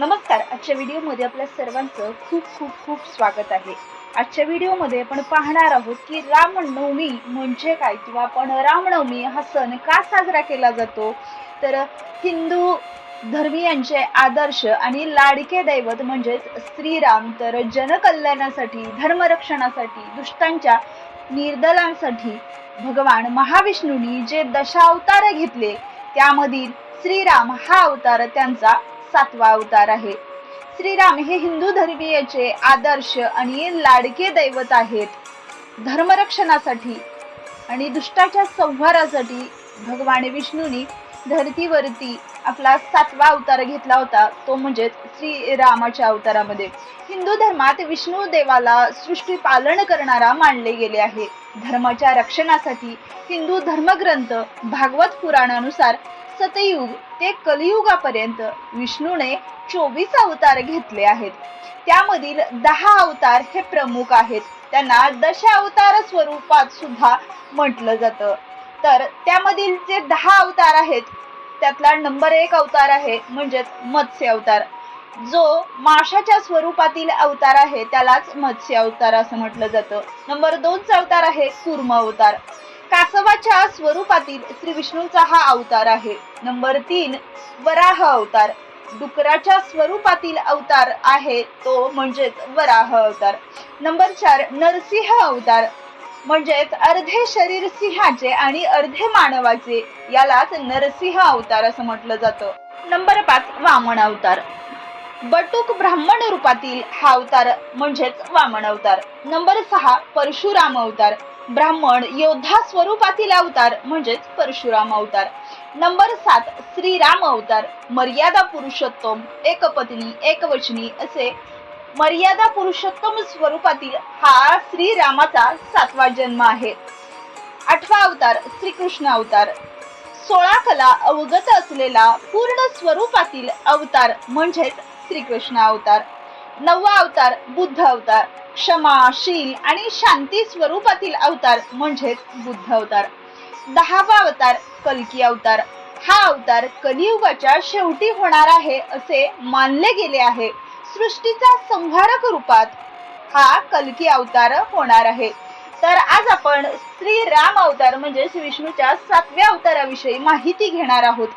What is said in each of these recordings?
नमस्कार आजच्या व्हिडिओमध्ये आपल्या सर्वांचं खूप खूप खूप स्वागत आहे. आजच्या व्हिडिओमध्ये आपण पाहणार आहोत की रामनवमी म्हणजे काय किंवा आपण रामनवमी हा सण का साजरा केला जातो? तर हिंदू धर्मीयांचे आदर्श आणि लाडके दैवत म्हणजेच श्रीराम तर जनकल्याणासाठी धर्मरक्षणासाठी दुष्टांच्या निर्दलांसाठी भगवान महाविष्णूंनी जे दशावतार घेतले त्यामधील श्रीराम हा अवतार त्यांचा सातवा अवतार आहे. श्रीराम हे हिंदू धर्मीयचे आदर्श आणि लाडके दैवत आहेत. धर्मरक्षणासाठी आणि दुष्टाच्या संहारासाठी भगवान विष्णूंनी धरतीवरती आपला सातवा अवतार घेतला होता. तो म्हणजेच श्रीरामाच्या अवतारामध्ये. हिंदू धर्मात विष्णू देवाला सृष्टी पालन करणारा मानले गेले आहे. धर्माच्या रक्षणासाठी हिंदू धर्मग्रंथ भागवत पुराणानुसार सतयुग ते कलियुगापर्यंत विष्णूने चोवीस अवतार घेतले आहेत. त्यामधील दहा अवतार हे प्रमुख आहेत. त्यांना दश अवतार स्वरूपात सुद्धा म्हटलं जातं. तर त्यामधील जे दहा अवतार आहेत त्यातला नंबर एक अवतार आहे म्हणजेच मत्स्य अवतार. जो माशाच्या स्वरूपातील अवतार आहे त्यालाच मत्स्य अवतार असं म्हटलं जातं. नंबर दोनचा अवतार आहे कुर्म अवतार. कासवाच्या स्वरूपातील श्री विष्णूचा हा अवतार आहे. नंबर तीन वराह अवतार. डुकराच्या स्वरूपातील अवतार आहे तो म्हणजेच वराह अवतार. नंबर चार नरसिंह अवतार. म्हणजेच अर्धे शरीर सिंहाचे आणि अर्धे मानवाचे. यालाच नरसिंह अवतार असं म्हटलं जातं. नंबर पाच वामन अवतार. बटुक ब्राह्मण रूपातील हा अवतार म्हणजेच वामन अवतार. नंबर सहा परशुराम अवतार. ब्राह्मण योद्धा स्वरूपातील अवतार म्हणजेच परशुराम अवतार. नंबर सात श्रीराम अवतार. मर्यादा पुरुषोत्तम एकपत्नी एकवचनी असे मर्यादा पुरुषोत्तम स्वरूपातील हा श्रीरामाचा सातवा जन्म आहे. आठवा अवतार श्रीकृष्ण अवतार. सोळा कला अवगत असलेला पूर्ण स्वरूपातील अवतार म्हणजेच श्रीकृष्ण अवतार. नववा अवतार बुद्ध अवतार. क्षमा शील आणि शांती स्वरूपातील अवतार म्हणजेच बुद्ध अवतार. दहावा अवतार कलकी अवतार. हा अवतार कलियुगाच्या शेवटी होणार आहे असे मानले गेले आहे. सृष्टीचा संहारक रूपात हा कलकी अवतार होणार आहे. तर आज आपण श्री राम अवतार म्हणजे विष्णूच्या सातव्या अवताराविषयी माहिती घेणार आहोत.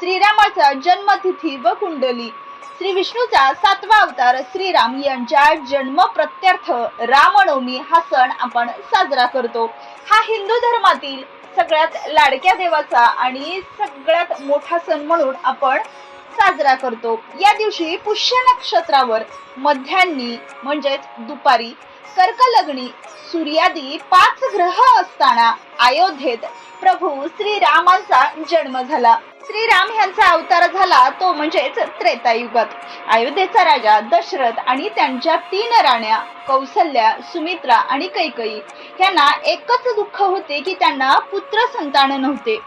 श्रीरामाचा जन्मतिथी व कुंडली. श्री विष्णूचा सातवा अवतार श्रीराम यांच्या जन्म प्रत्यर्थ रामनवमी हा सण आपण साजरा करतो. हा हिंदू धर्मातील सगळ्यात लाडक्या देवाचा आणि सगळ्यात मोठा सण म्हणून आपण साजरा करतो. या दिवशी पुष्य नक्षत्रावर मध्यान्नी म्हणजेच दुपारी कर्कलग्नी सूर्यादी पाच ग्रह असताना अयोध्येत प्रभू श्रीरामांचा जन्म झाला. श्रीराम यांचा अवतार झाला तो म्हणजेच त्रेतायुगात. अयोध्येचा राजा दशरथ आणि त्यांच्या तीन राण्या कौसल्या सुमित्रा आणि कैकई यांना एकच दुःख होते की त्यांना पुत्र संतान नव्हते.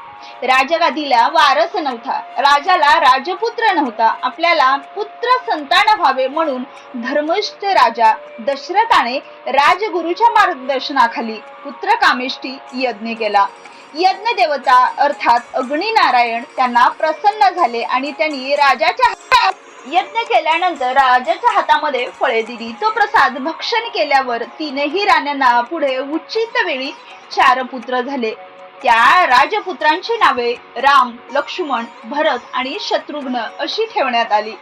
राजगादीला वारस नव्हता राजाला राजपुत्र नव्हता आपल्याला पुत्र संतान व्हावे म्हणून धर्मिष्ठ राजा दशरथाने राजगुरूच्या मार्गदर्शनाखाली पुत्र कामेष्टी यज्ञ केला. यज्ञदेवता अर्थात अग्निनारायण त्यांना प्रसन्न झाले आणि त्यांनी राजाच्या हातात यज्ञ केल्यानंतर राजाच्या हातामध्ये फळे दिली. तो प्रसाद भक्षण केल्यावर तीनही राण्यांना पुढे उचित वेळी चार पुत्र झाले. त्या राजपुत्रांची नावे राम लक्ष्मण भरत आणि शत्रुघ्न अशी ठेवण्यात आली.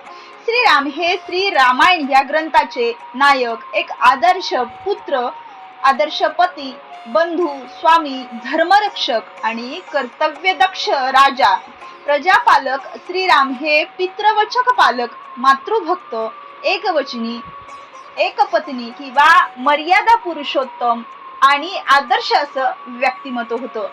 श्रीराम हे श्री रामायण या ग्रंथाचे नायक एक आदर्श पुत्र आदर्श पती बंधू स्वामी धर्मरक्षक आणि कर्तव्यदक्ष राजा प्रजापालक श्रीराम हे पितृवचक पालक मातृभक्त एकवचनी एकपत्नी किंवा मर्यादा पुरुषोत्तम आणि आदर्श असं व्यक्तिमत्व होतं.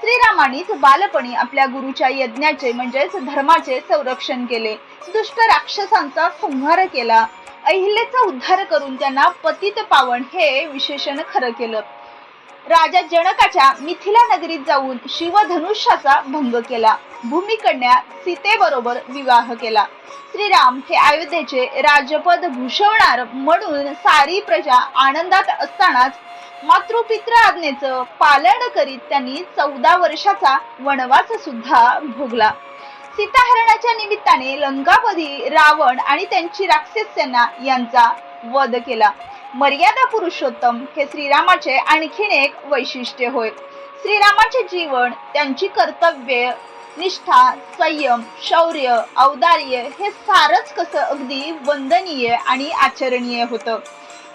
श्रीरामानीच बालपणी आपल्या गुरुच्या यज्ञाचे म्हणजेच धर्माचे संरक्षण केले. दुष्ट राक्षसांचा संहार केला. अहिल्याचा उद्धार करून त्यांना पतित पावन हे विशेषण खरं केलं. राजा जनकाच्या मिथिला नगरीत जाऊन शिवधनुष्याचा भंग केला. भूमिकन्या सीतेबरोबर विवाह केला. श्रीराम हे अयोध्येचे राजपद भूषवणार म्हणून सारी प्रजा आनंदात असतानाच मातृपित्र आज्ञेचं पालन करीत त्यांनी चौदा वर्षाचा वनवास सुद्धा भोगला. सीताहरणाच्या निमित्ताने लंकापदी रावण आणि त्यांची राक्षस यांचा वध केला. मर्यादा पुरुषोत्तम हे श्रीरामाचे आणखीन एक वैशिष्ट्य होय. श्रीरामाचे जीवन त्यांची कर्तव्य निष्ठा संयम शौर्य औदार्य हे सारच कसं अगदी वंदनीय आणि आचरणीय होतं.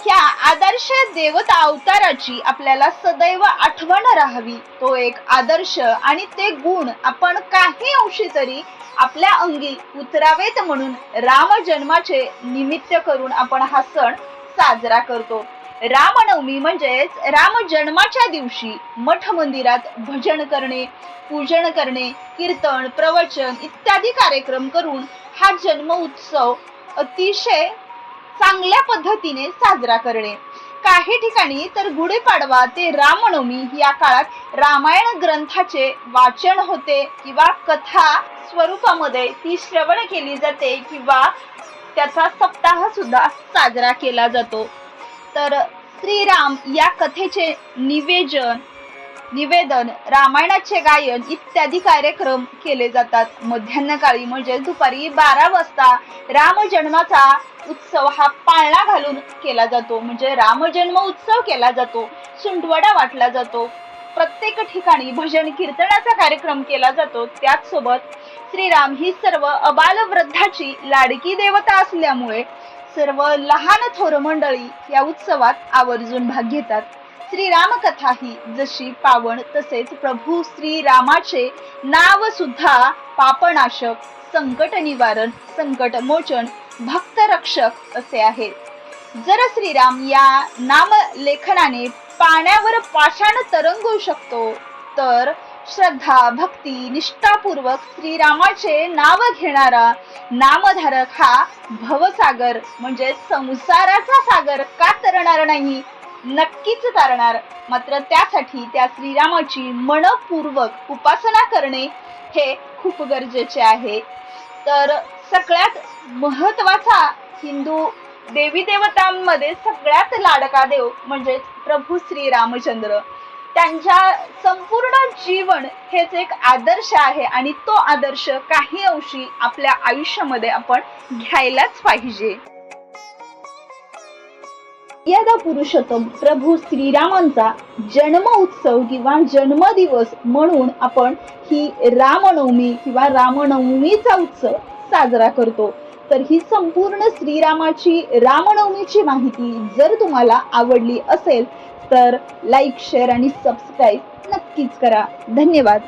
ह्या आदर्श देवता अवताराची आपल्याला सदैव आठवण राहावी. तो एक आदर्श आणि ते गुण आपण काही अंशी तरी आपल्या अंगी उतरावेत म्हणून राम जन्माचे निमित्त करून आपण हा सण साजरा करतो. रामनवमी म्हणजेच राम जन्माच्या दिवशी मठ मंदिरात भजन करणे पूजन करणे कीर्तन प्रवचन इत्यादी कार्यक्रम करून हा जन्म उत्सव अतिशय चांगल्या पद्धतीने साजरा करणे. काही ठिकाणी तर गुढीपाडवा ते रामनवमी या काळात रामायण ग्रंथाचे वाचन होते किंवा कथा स्वरूपामध्ये ती श्रवण केली जाते किंवा त्याचा सप्ताह सुद्धा साजरा केला जातो. तर श्रीराम या कथेचे निवेदन निवेदन रामायणाचे गायन इत्यादी कार्यक्रम केले जातात. मध्यान्ह काळी म्हणजे दुपारी बारा वाजता रामजन्माचा उत्सव हा पाळणा घालून केला जातो. म्हणजे रामजन्म उत्सव केला जातो सुंटवडा वाटला जातो. प्रत्येक ठिकाणी भजन कीर्तनाचा कार्यक्रम केला जातो. त्याचसोबत श्रीराम ही सर्व अबाल वृद्धाची लाडकी देवता असल्यामुळे सर्व लहान थोर मंडळी या उत्सवात आवर्जून भाग घेतात. श्रीराम कथा ही जशी पावन तसेच प्रभू श्रीरामाचे नाव सुद्धा पापनाशक संकट निवारण संकट मोचन भक्त रक्षक असे आहे जर श्रीराम या नाम लेखनाने पाण्यावर पाषाण तरंगू शकतो तर श्रद्धा भक्ती निष्ठापूर्वक श्रीरामाचे नाव घेणारा नामधारक हा भवसागर म्हणजे संसाराचा सागर का तरणार नाही नक्कीच तारणार. मात्र त्यासाठी त्या श्रीरामाची मनपूर्वक उपासना करणे हे खूप गरजेचे आहे. तर सगळ्यात महत्त्वाचा हिंदू देवी देवतांमध्ये सगळ्यात लाडका देव म्हणजेच प्रभू श्री रामचंद्र त्यांच्या संपूर्ण जीवन हेच एक आदर्श आहे आणि तो आदर्श काही अंशी आपल्या आयुष्यामध्ये आपण घ्यायलाच पाहिजे. यदा पुरुषोत्तम प्रभू श्रीरामांचा जन्म उत्सव किंवा जन्मदिवस म्हणून आपण ही रामनवमी किंवा रामनवमीचा उत्सव साजरा करतो तर ही संपूर्ण श्रीरामाची रामनवमीची माहिती जर तुम्हाला आवडली असेल तर लाईक शेअर आणि सबस्क्राईब नक्कीच करा. धन्यवाद.